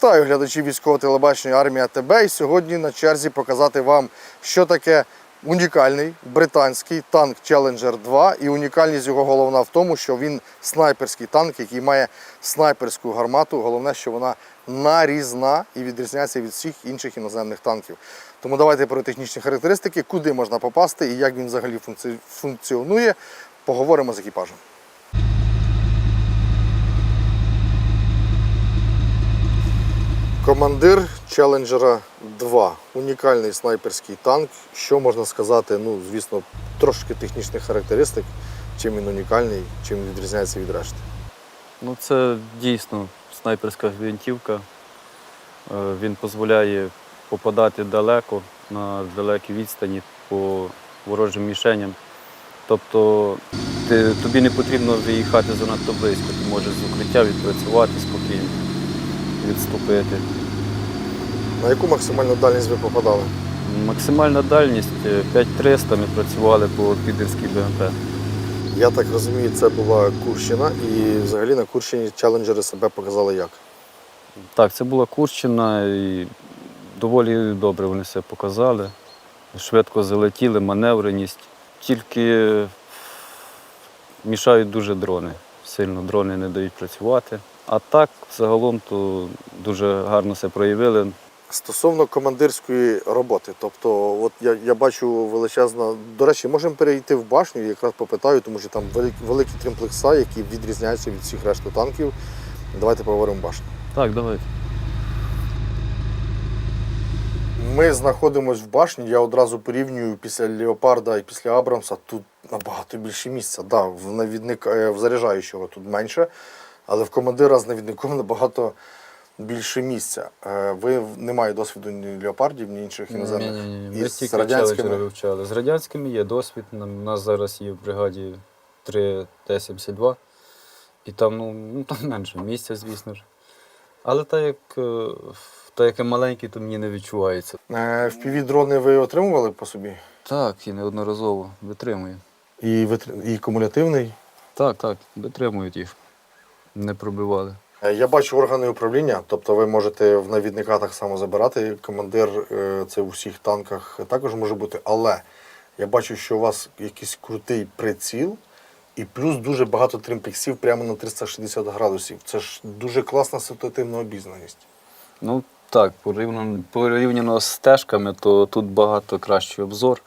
Вітаю глядачів військового телебачення Армія ТБ. І сьогодні на черзі показати вам, що таке унікальний британський танк Challenger 2. І унікальність його головна в тому, що він снайперський танк, який має снайперську гармату. Головне, що вона нарізна і відрізняється від всіх інших іноземних танків. Тому давайте про технічні характеристики, куди можна попасти і як він взагалі функціонує. Поговоримо з екіпажем. Командир Челенджера 2. Унікальний снайперський танк. Що можна сказати? Ну, звісно, трошки технічних характеристик, чим він унікальний, чим відрізняється від решти. Ну, це дійсно снайперська гвинтівка. Е, Він дозволяє попадати далеко на далекій відстані по ворожим мішеням. Тобто ти, тобі не потрібно виїхати занадто близько, ти можеш з укриття відпрацювати спокійно, відступити. На яку максимальну дальність ви попадали? Максимальна дальність е, 5300 ми працювали по підерській БМП. Я так розумію, це була Курщина, і взагалі на Курщині челенджери себе показали як. Так, це була Курщина і доволі добре вони себе показали. Швидко залетіли, маневреність. Тільки мішають дуже дрони. Сильно дрони не дають працювати. А так, загалом, то дуже гарно себе проявили. Стосовно командирської роботи, тобто, от я, я бачу величезна. До речі, можемо перейти в башню, якраз попитаю, тому що там великі, великі тримплекса, які відрізняються від всіх решти танків. Давайте поговоримо башню. Так, давайте. Ми знаходимося в башні. Я одразу порівнюю після Леопарда і після Абрамса. Тут набагато більше місця. Да, в навідник е, в заряджаючого тут менше, але в командира з навідником набагато більше місця. Е, Ви не маєте досвіду ні леопардів, ні інших іноземних. Ні-ні-ні, І Ми з радянськими? вивчали. З радянськими є досвід. У нас зараз є в бригаді 3 Т-72. І там, ну, ну, там менше місця, звісно ж. Але так як, е, так як я маленький, то мені не відчувається. Е, В дрони ви отримували по собі? Так, і неодноразово витримує. І, витр- і кумулятивний. Так, так, витримують їх. Не пробивали. Е, Я бачу органи управління, тобто ви можете в навідника так само забирати. Командир е, це у всіх танках також може бути. Але я бачу, що у вас якийсь крутий приціл, і плюс дуже багато тримплексів прямо на 360 градусів. Це ж дуже класна ситуативна обізнаність. Ну так, порівняно, порівняно з стежками, то тут багато кращий обзор.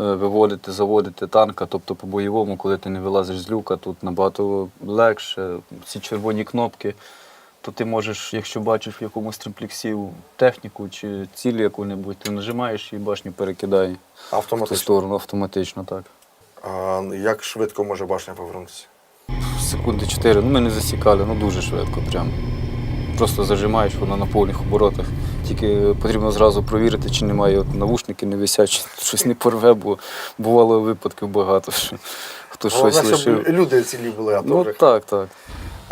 Е, Виводити, заводити танка, тобто по бойовому, коли ти не вилазиш з люка, тут набагато легше. Ці червоні кнопки, то ти можеш, якщо бачиш в якомусь тримплексі техніку чи ціль яку-небудь, ти нажимаєш і башню перекидає в ту Автоматично. сторону автоматично, так. А як швидко може башня повернутися? Секунди 4, ну ми не засікали, ну дуже швидко прям. Просто зажимаєш, воно на повних оборотах. Тільки потрібно зразу провірити, чи немає от навушники не висять, чи щось не порве, бо бувало випадків багато, що хто щось Головне, щоб лишив. люди цілі були, а Ну так, так.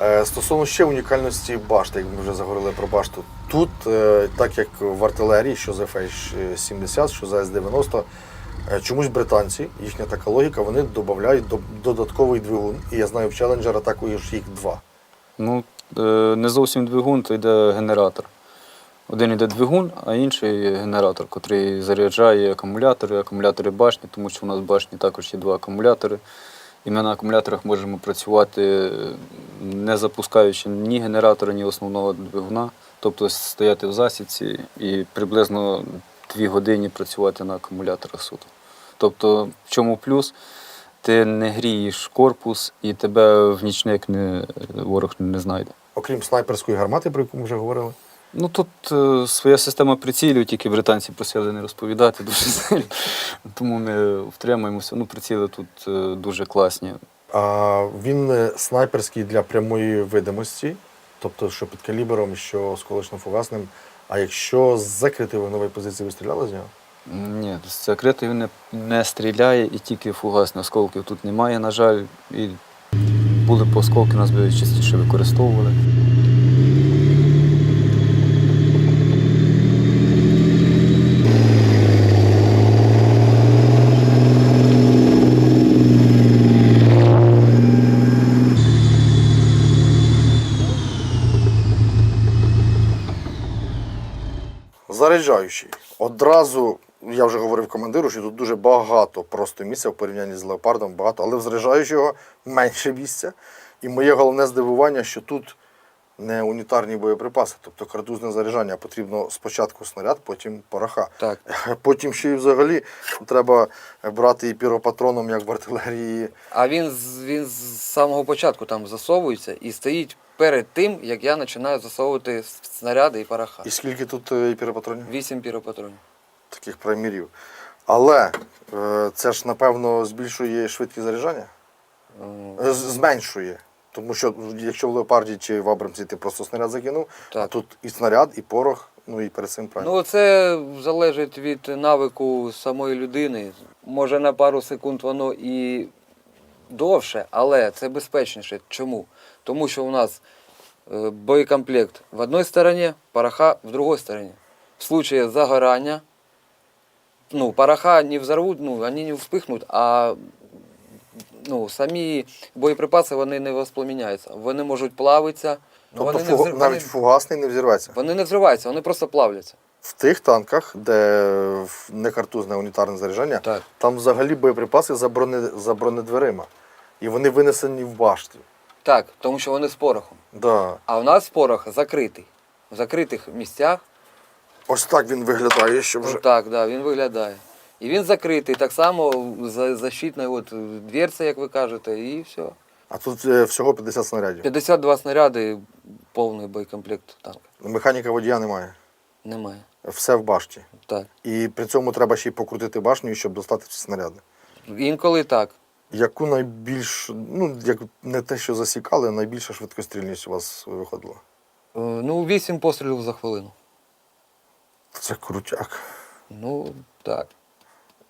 Е, Стосовно ще унікальності башти, як ми вже заговорили про башту. Тут, е, так як в артилерії, що за FH-70, що за С-90, е, чомусь британці, їхня така логіка, вони додають до- додатковий двигун. І я знаю, в Challenger також їх два. Ну, е, не зовсім двигун, то йде генератор. Один йде двигун, а інший генератор, який заряджає акумулятори, акумулятори башні, тому що у нас в башні також є два акумулятори. І ми на акумуляторах можемо працювати, не запускаючи ні генератора, ні основного двигуна, тобто стояти в засідці і приблизно дві години працювати на акумуляторах суто. Тобто, в чому плюс? Ти не грієш корпус і тебе в нічник не, ворог не знайде. Окрім снайперської гармати, про яку ми вже говорили. Ну тут е, своя система прицілів, тільки британці просили не розповідати дуже сильно. Тому ми втримуємося. Ну, приціли тут е, дуже класні. А він е, снайперський для прямої видимості, тобто що під калібром, що з колишньо-фугасним. А якщо з закритої вогневої позиції ви стріляли з нього? Ні, з закритою він не, не стріляє і тільки фугасні осколків тут немає, на жаль. І були б осколки, нас би частіше використовували. Заряджаючий. Одразу, я вже говорив командиру, що тут дуже багато просто місця в порівнянні з леопардом, багато, але в заряджаючого менше місця. І моє головне здивування, що тут не унітарні боєприпаси, тобто картузне заряджання, потрібно спочатку снаряд, потім пороха. Так. Потім ще й взагалі треба брати і піропатроном, як в артилерії. А він, він з самого початку там засовується і стоїть перед тим, як я починаю засовувати снаряди і пороха. І скільки тут е, піропатронів? Вісім піропатронів. Таких примірів. Але е, це ж, напевно, збільшує швидкість заряджання? М, Е, з- Зменшує. Тому що якщо в леопарді чи в Абрамсі ти просто снаряд закинув, а Так. тут і снаряд, і порох, ну і перед цим правильно. Ну, це залежить від навику самої людини. Може на пару секунд воно і довше, але це безпечніше. Чому? Тому що у нас е, боєкомплект в одній стороні, пороха в другій стороні. В случае загорання, ну, пороха не взорвуть, ну, вони не вспихнуть, а ну, самі боєприпаси вони не воспламіняються. Вони можуть плавитися. тобто вони, не взрив- навіть фугасний не взірветься. вони не взриваються, вони просто плавляться. В тих танках, де не картузне унітарне заряджання, Так. там взагалі боєприпаси за, броне, за бронедверима. І вони винесені в башті. Так, тому що вони з порохом. Да. А у нас порох закритий. В закритих місцях. Ось так він виглядає, що вже. Ну, так, да, він виглядає. І він закритий, так само за- защитна от, дверця, як ви кажете, і все. А тут е, всього 50 снарядів. 52 снаряди, повний боєкомплект танка. Механіка водія немає. Немає. Все в башті. Так. І при цьому треба ще й покрутити башню, щоб достати ці снаряди. Інколи так. Яку найбільш, ну як не те, що засікали, найбільша швидкострільність у вас виходила? Е, Ну, 8 пострілів за хвилину. Це крутяк. Ну, так.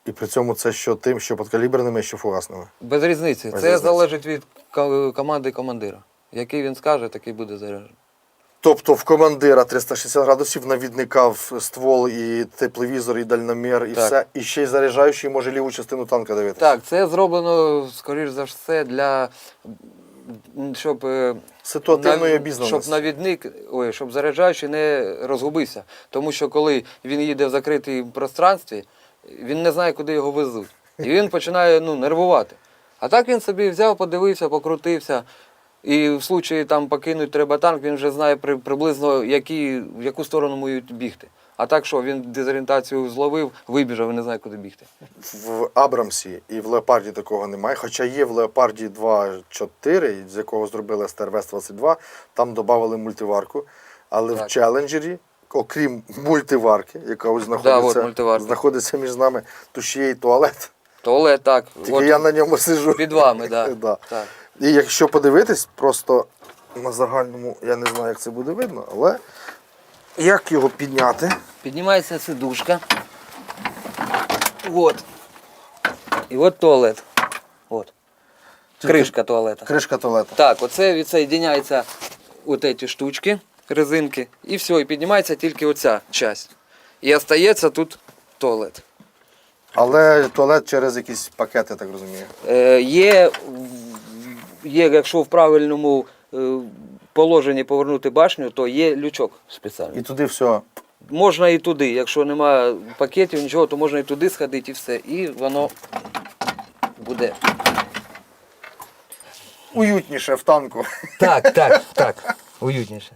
І при цьому це що тим, що подкаліберними, що фугасними. Без різниці. Без Це різниці. залежить від ко- команди командира. Який він скаже, такий буде заряджений. Тобто в командира 360 градусів, навідника в ствол і тепловізор, і дальномір, і Так. все. І ще й заряджаючий може ліву частину танка дивитися. Так, це зроблено, скоріш за все, для щоб, е, Ситуативної нав- обізнаності. щоб навідник, ой, щоб заряджаючий не розгубився. Тому що коли він їде в закритій пространстві, він не знає, куди його везуть. І він починає ну, нервувати. А так він собі взяв, подивився, покрутився. І в случаї там покинуть треба танк, він вже знає при, приблизно, які, в яку сторону можуть бігти. А так що він дезорієнтацію зловив, вибіжав і не знає, куди бігти. В Абрамсі і в Леопарді такого немає. Хоча є в Леопарді 2.4, з якого зробили СТРВС-22, там додали мультиварку. Але в Так. челенджері, окрім мультиварки, яка ось знаходиться, от знаходиться між нами, то ще є і туалет. Туалет так. Тільки от я на ньому сижу. Під вами, да. Да. так. І якщо подивитись, просто на загальному, я не знаю, як це буде видно, але як його підняти? Піднімається сидушка. От. І от туалет. От. Кришка туалета. Кришка туалета. Так, оце відсоєдняється от ці штучки, резинки, і все, і піднімається тільки оця часть. І остається тут туалет. Але туалет через якісь пакети, так розумію. Е, є, є, якщо в правильному е, положенні повернути башню, то є лючок спеціальний. І туди все. Можна і туди, якщо немає пакетів, нічого, то можна і туди сходити і все. І воно буде. Уютніше в танку. Так, так, так. Уютніше.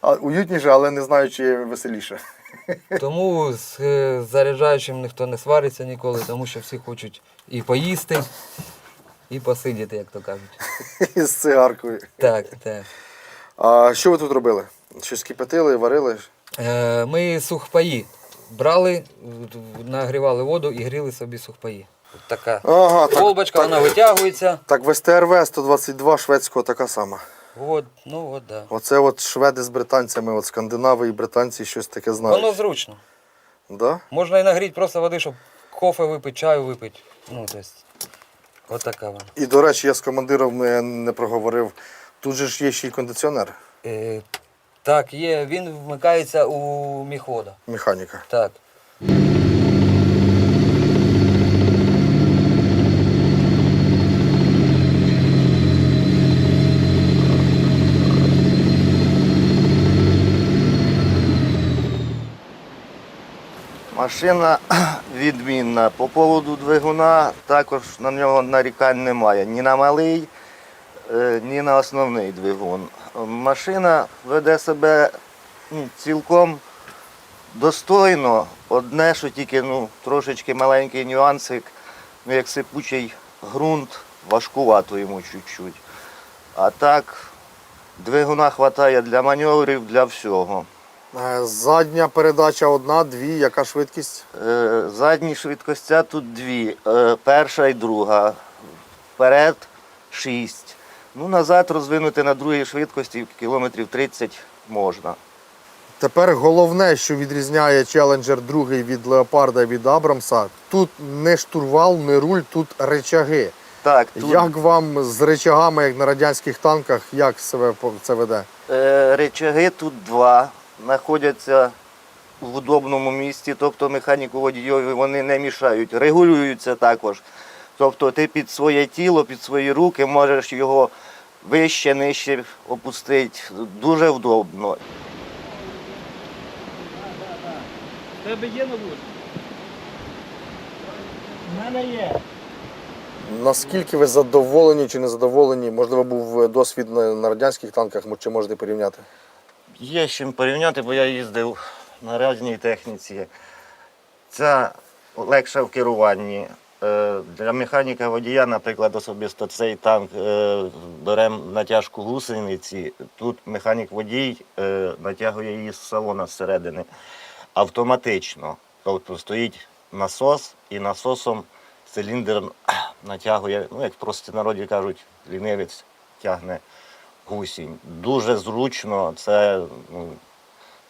А, уютніше, але не знаю, чи веселіше. Тому з е, заряджаючим ніхто не свариться ніколи, тому що всі хочуть і поїсти, і посидіти, як то кажуть. З цигаркою. Так, так. А що ви тут робили? Щось кипятили, варили? Е, ми сухпаї брали, нагрівали воду і гріли собі сухпаї. От така Ага, так, колбочка, так, вона витягується. так в СТРВ 122 шведського така сама. От, ну от, да. Оце от шведи з британцями, от скандинави і британці щось таке знають. Воно зручно. Да? Можна і нагріти просто води, щоб кофе випити, чаю випити. Ну, тобто, от така вона. І, до речі, я з командиром не, не проговорив. Тут же ж є ще й кондиціонер, Е, так, є, він вмикається у міхода. механіка. Так. Машина відмінна. По поводу двигуна також на нього нарікань немає. Ні на малий, е, ні на основний двигун. Машина веде себе ну, цілком достойно. Одне, що тільки ну, трошечки маленький нюансик, ну, як сипучий ґрунт, важкувато йому чуть-чуть. А так, двигуна вистачає для маневрів, для всього. Е, Задня передача одна, дві, яка швидкість? Е, Задні швидкостя тут дві. Е, Перша і друга. Вперед шість. Ну, назад розвинути на другій швидкості кілометрів 30 можна. Тепер головне, що відрізняє Challenger 2 від Леопарда від Абрамса, тут не штурвал, не руль, тут речаги. Так, тут Як вам з речагами, як на радянських танках, як себе це веде? речаги тут два. Знаходяться в удобному місці, тобто механіку водійові вони не мішають, регулюються також. Тобто ти під своє тіло, під свої руки можеш його вище, нижче опустити. Дуже вдобно. тебе є навушник? У мене є. Наскільки ви задоволені чи не задоволені? Можливо, був досвід на радянських танках, чи можете порівняти? Є з чим порівняти, бо я їздив на різній техніці. Ця легша в керуванні. Е, Для механіка водія, наприклад, особисто цей танк е, беремо натяжку гусениці. Тут механік водій е, натягує її з салона зсередини автоматично. Тобто стоїть насос і насосом циліндр натягує, ну як просто народі кажуть, лінивець тягне гусінь. Дуже зручно, це ну,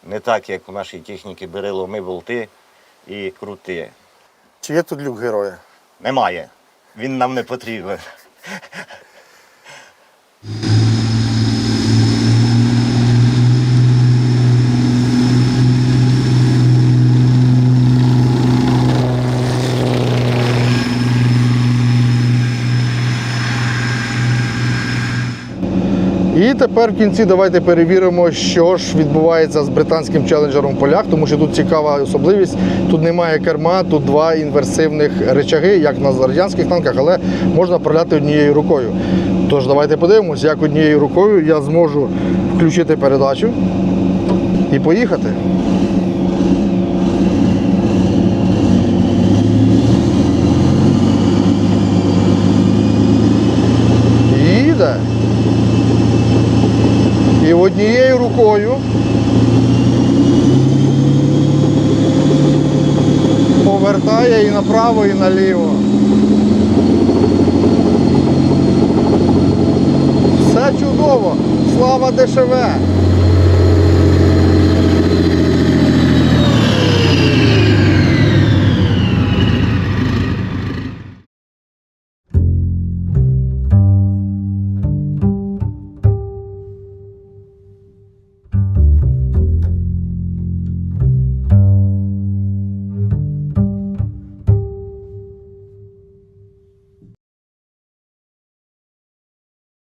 не так, як у нашій техніці бери ломи болти і крути. Чи є тут люк героя? Немає. Він нам не потрібен. І тепер в кінці давайте перевіримо, що ж відбувається з британським челенджером в полях, тому що тут цікава особливість. Тут немає керма, тут два інверсивних речаги, як на радянських танках, але можна проляти однією рукою. Тож давайте подивимось, як однією рукою я зможу включити передачу і поїхати. Їде. І однією рукою повертає і направо, і наліво. Все чудово. Слава ДШВ!